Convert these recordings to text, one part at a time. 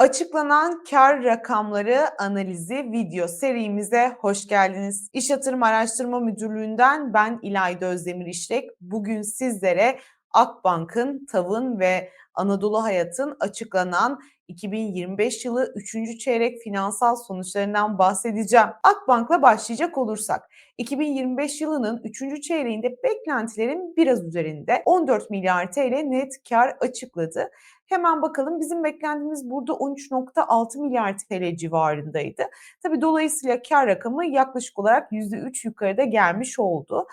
Açıklanan kar rakamları analizi video serimize hoş geldiniz. İş Yatırım Araştırma Müdürlüğü'nden ben İlayda Özdemir İşlek. Bugün sizlere Akbank'ın, TAV'ın ve Anadolu Hayat'ın açıklanan 2025 yılı 3. çeyrek finansal sonuçlarından bahsedeceğim. Akbank'la başlayacak olursak 2025 yılının 3. çeyreğinde beklentilerin biraz üzerinde 14 milyar TL net kar açıkladı. Hemen bakalım bizim beklentimiz burada 13.6 milyar TL civarındaydı. Tabi dolayısıyla kar rakamı yaklaşık olarak %3 yukarıda gelmiş oldu.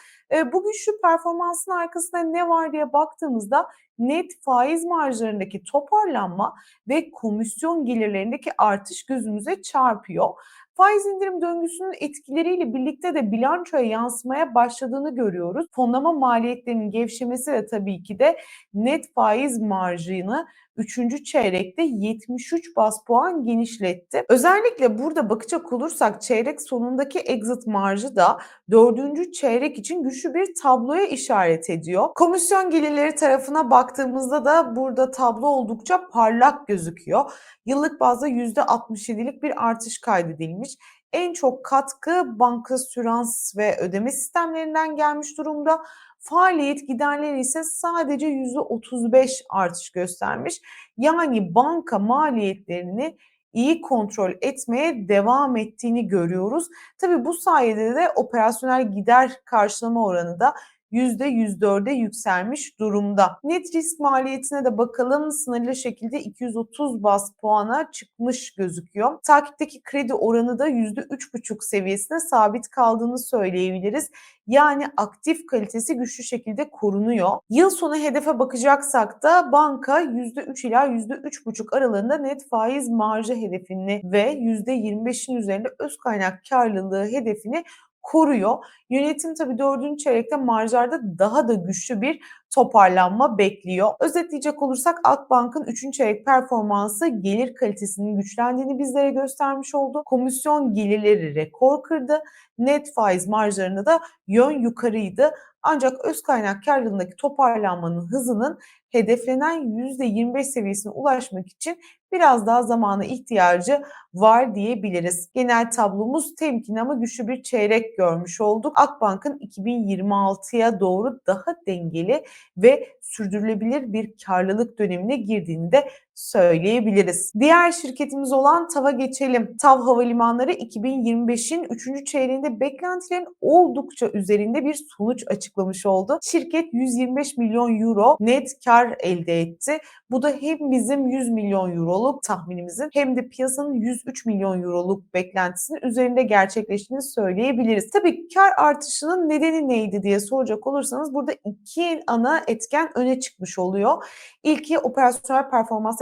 Bu güçlü performansın arkasında ne var diye baktığımızda net faiz marjlarındaki toparlanma ve komisyon gelirlerindeki artış gözümüze çarpıyor. Faiz indirim döngüsünün etkileriyle birlikte de bilançoya yansımaya başladığını görüyoruz. Fonlama maliyetlerinin gevşemesi ve tabii ki de net faiz marjını 3. çeyrekte 73 bas puan genişletti. Özellikle burada bakacak olursak çeyrek sonundaki exit marjı da 4. çeyrek için güçlü bir tabloya işaret ediyor. Komisyon gelirleri tarafına baktığımızda da burada tablo oldukça parlak gözüküyor. Yıllık bazda %67'lik bir artış kaydedilmiş. En çok katkı banka sürans ve ödeme sistemlerinden gelmiş durumda. Faaliyet giderleri ise sadece %35 artış göstermiş. Yani banka maliyetlerini iyi kontrol etmeye devam ettiğini görüyoruz. Tabii bu sayede de operasyonel gider karşılama oranı da %104'e yükselmiş durumda. Net risk maliyetine de bakalım sınırlı şekilde 230 bas puana çıkmış gözüküyor. Takipteki kredi oranı da %3,5 seviyesinde sabit kaldığını söyleyebiliriz. Yani aktif kalitesi güçlü şekilde korunuyor. Yıl sonu hedefe bakacaksak da banka %3 ila %3,5 aralığında net faiz marjı hedefini ve %25'in üzerinde öz kaynak karlılığı hedefini koruyor. Yönetim tabii dördüncü çeyrekte marjlarda daha da güçlü bir toparlanma bekliyor. Özetleyecek olursak Akbank'ın 3. çeyrek performansı gelir kalitesinin güçlendiğini bizlere göstermiş oldu. Komisyon gelirleri rekor kırdı. Net faiz marjlarında da yön yukarıydı. Ancak öz kaynak karlılığındaki toparlanmanın hızının hedeflenen %25 seviyesine ulaşmak için biraz daha zamana ihtiyacı var diyebiliriz. Genel tablomuz temkinli ama güçlü bir çeyrek görmüş olduk. Akbank'ın 2026'ya doğru daha dengeli ve sürdürülebilir bir karlılık dönemine girdiğini de söyleyebiliriz. Diğer şirketimiz olan TAV'a geçelim. TAV Havalimanları 2025'in 3. çeyreğinde beklentilerin oldukça üzerinde bir sonuç açıklamış oldu. Şirket 125 milyon euro net kar elde etti. Bu da hem bizim 100 milyon euroluk tahminimizin hem de piyasanın 103 milyon euroluk beklentisinin üzerinde gerçekleştiğini söyleyebiliriz. Tabii kar artışının nedeni neydi diye soracak olursanız burada iki ana etken öne çıkmış oluyor. İlki operasyonel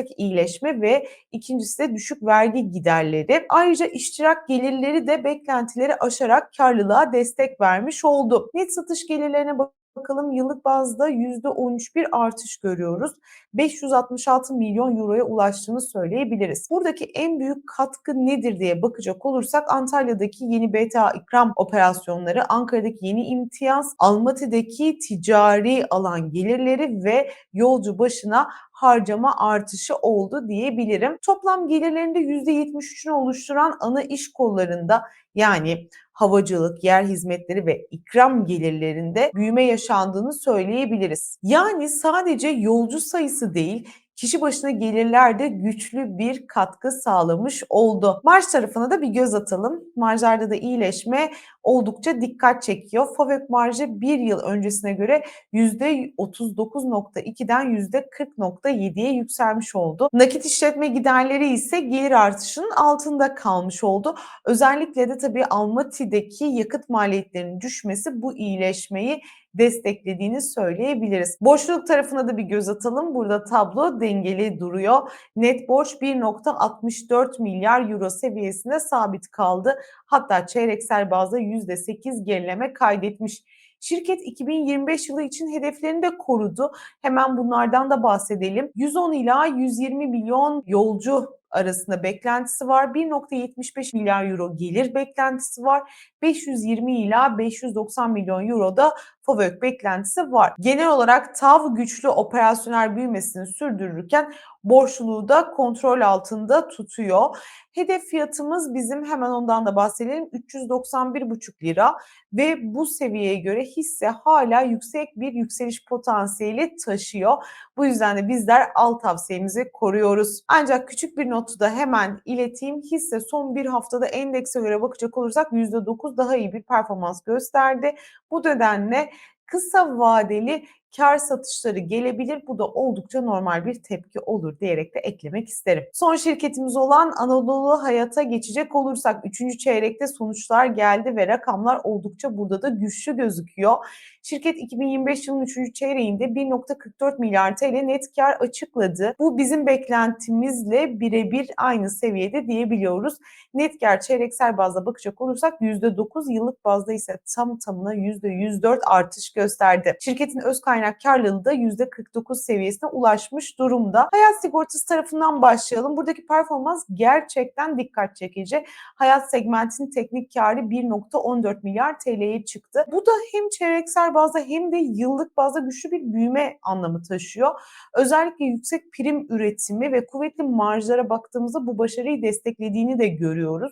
performanstaki iyileşme ve ikincisi de düşük vergi giderleri. Ayrıca iştirak gelirleri de beklentileri aşarak karlılığa destek vermiş oldu. Net satış gelirlerine bak bakalım yıllık bazda %13 bir artış görüyoruz. 566 milyon euroya ulaştığını söyleyebiliriz. Buradaki en büyük katkı nedir diye bakacak olursak Antalya'daki yeni BTA ikram operasyonları, Ankara'daki yeni imtiyaz, Almaty'deki ticari alan gelirleri ve yolcu başına harcama artışı oldu diyebilirim. Toplam gelirlerinde %73'ünü oluşturan ana iş kollarında yani havacılık, yer hizmetleri ve ikram gelirlerinde büyüme yaşandığını söyleyebiliriz. Yani sadece yolcu sayısı değil, kişi başına gelirlerde güçlü bir katkı sağlamış oldu. Marj tarafına da bir göz atalım. Marjlarda da iyileşme oldukça dikkat çekiyor. FOVÖK marjı bir yıl öncesine göre %39.2'den %40.7'ye yükselmiş oldu. Nakit işletme giderleri ise gelir artışının altında kalmış oldu. Özellikle de tabii Almaty'deki yakıt maliyetlerinin düşmesi bu iyileşmeyi desteklediğini söyleyebiliriz. Borçluluk tarafına da bir göz atalım. Burada tablo dengeli duruyor. Net borç 1.64 milyar euro seviyesinde sabit kaldı. Hatta çeyreksel bazda %8 gerileme kaydetmiş. Şirket 2025 yılı için hedeflerini de korudu. Hemen bunlardan da bahsedelim. 110 ila 120 milyon yolcu arasında beklentisi var. 1.75 milyar euro gelir beklentisi var. 520 ila 590 milyon euro da FOVÖK beklentisi var. Genel olarak TAV güçlü operasyonel büyümesini sürdürürken borçluluğu da kontrol altında tutuyor. Hedef fiyatımız bizim hemen ondan da bahsedelim 391,5 lira ve bu seviyeye göre hisse hala yüksek bir yükseliş potansiyeli taşıyor. Bu yüzden de bizler al tavsiyemizi koruyoruz. Ancak küçük bir notu da hemen ileteyim. Hisse son bir haftada endekse göre bakacak olursak %9 daha iyi bir performans gösterdi. Bu nedenle kısa vadeli kar satışları gelebilir. Bu da oldukça normal bir tepki olur diyerek de eklemek isterim. Son şirketimiz olan Anadolu Hayat'a geçecek olursak 3. çeyrekte sonuçlar geldi ve rakamlar oldukça burada da güçlü gözüküyor. Şirket 2025 yılının 3. çeyreğinde 1.44 milyar TL net kar açıkladı. Bu bizim beklentimizle birebir aynı seviyede diyebiliyoruz. Net kar çeyreksel bazda bakacak olursak %9 yıllık bazda ise tam tamına %104 artış gösterdi. Şirketin öz kaynak karlılığı da %49 seviyesine ulaşmış durumda. Hayat sigortası tarafından başlayalım. Buradaki performans gerçekten dikkat çekici. Hayat segmentinin teknik karı 1.14 milyar TL'ye çıktı. Bu da hem çeyreksel bazda hem de yıllık bazda güçlü bir büyüme anlamı taşıyor. Özellikle yüksek prim üretimi ve kuvvetli marjlara baktığımızda bu başarıyı desteklediğini de görüyoruz.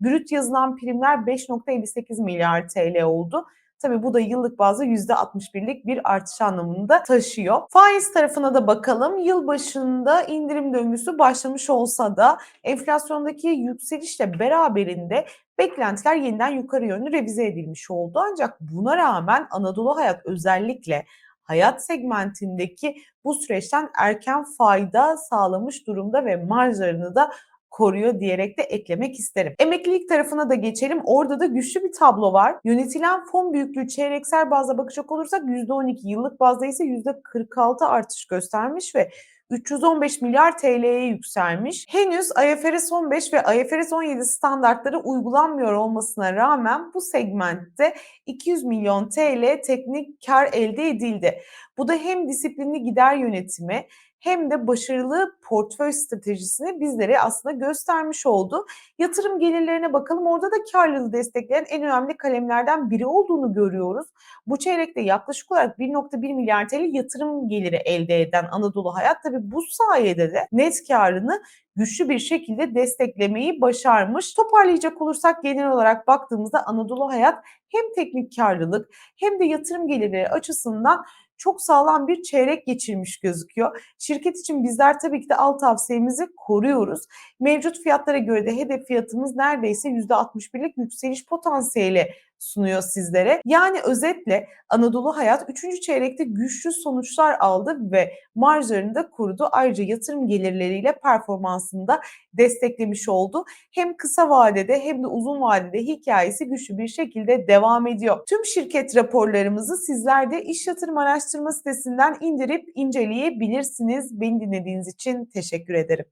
Brüt yazılan primler 5.58 milyar TL oldu. Tabii bu da yıllık bazda %61'lik bir artış anlamında taşıyor. Faiz tarafına da bakalım. Yıl başında indirim döngüsü başlamış olsa da enflasyondaki yükselişle beraberinde beklentiler yeniden yukarı yönlü revize edilmiş oldu. Ancak buna rağmen Anadolu Hayat özellikle hayat segmentindeki bu süreçten erken fayda sağlamış durumda ve marjlarını da koruyor diyerek de eklemek isterim. Emeklilik tarafına da geçelim. Orada da güçlü bir tablo var. Yönetilen fon büyüklüğü çeyreksel bazda bakacak olursak %12, yıllık bazda ise %46 artış göstermiş ve 315 milyar TL'ye yükselmiş. Henüz IFRS 15 ve IFRS 17 standartları uygulanmıyor olmasına rağmen bu segmentte 200 milyon TL teknik kar elde edildi. Bu da hem disiplinli gider yönetimi hem de başarılı portföy stratejisini bizlere aslında göstermiş oldu. Yatırım gelirlerine bakalım. Orada da karlılığı destekleyen en önemli kalemlerden biri olduğunu görüyoruz. Bu çeyrekte yaklaşık olarak 1.1 milyar TL yatırım geliri elde eden Anadolu Hayat tabi bu sayede de net karını güçlü bir şekilde desteklemeyi başarmış. Toparlayacak olursak genel olarak baktığımızda Anadolu Hayat hem teknik karlılık hem de yatırım geliri açısından çok sağlam bir çeyrek geçirmiş gözüküyor. Şirket için bizler tabii ki de alt tavsiyemizi koruyoruz. Mevcut fiyatlara göre de hedef fiyatımız neredeyse %61'lik yükseliş potansiyeli sunuyor sizlere. Yani özetle Anadolu Hayat 3. çeyrekte güçlü sonuçlar aldı ve marjlarını da korudu. Ayrıca yatırım gelirleriyle performansını da desteklemiş oldu. Hem kısa vadede hem de uzun vadede hikayesi güçlü bir şekilde devam ediyor. Tüm şirket raporlarımızı sizler de iş yatırım araştırma sitesinden indirip inceleyebilirsiniz. Beni dinlediğiniz için teşekkür ederim.